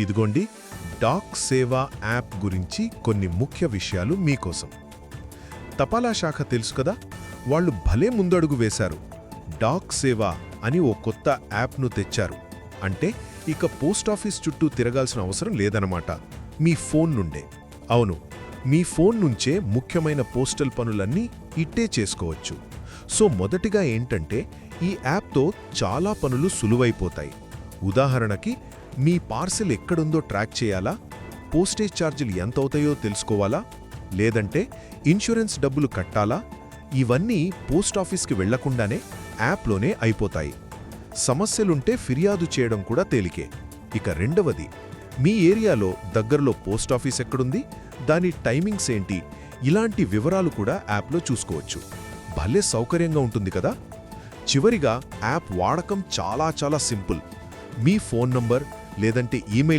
ఇదిగోండి డాక్ సేవా యాప్ గురించి కొన్ని ముఖ్య విషయాలు మీకోసం. తపాలా శాఖ తెలుసు కదా వాళ్ళు భలే ముందడుగు వేశారు. డాక్ సేవా అని ఓ కొత్త యాప్ను తెచ్చారు. అంటే ఇక పోస్టాఫీస్ చుట్టూ తిరగాల్సిన అవసరం లేదనమాట మీ ఫోన్ నుండే. అవును మీ ఫోన్ నుంచే ముఖ్యమైన పోస్టల్ పనులన్నీ ఇట్టే చేసుకోవచ్చు. సో మొదటిగా ఏంటంటే ఈ యాప్తో చాలా పనులు సులువైపోతాయి. ఉదాహరణకి మీ పార్సిల్ ఎక్కడుందో ట్రాక్ చేయాలా? పోస్టేజ్ ఛార్జీలు ఎంత అవుతాయో తెలుసుకోవాలా? లేదంటే ఇన్సూరెన్స్ డబ్బులు కట్టాలా? ఇవన్నీ పోస్టాఫీస్కి వెళ్ళకుండానే యాప్లోనే అయిపోతాయి. సమస్యలుంటే ఫిర్యాదు చేయడం కూడా తేలికే. ఇక రెండవది మీ ఏరియాలో దగ్గరలో పోస్టాఫీస్ ఎక్కడుంది? దాని టైమింగ్స్ ఏంటి? ఇలాంటి వివరాలు కూడా యాప్లో చూసుకోవచ్చు. భలే సౌకర్యంగా ఉంటుంది కదా? చివరిగా యాప్ వాడకం చాలా చాలా సింపుల్. మీ ఫోన్ నంబర్ లేదంటే ఈమెయిల్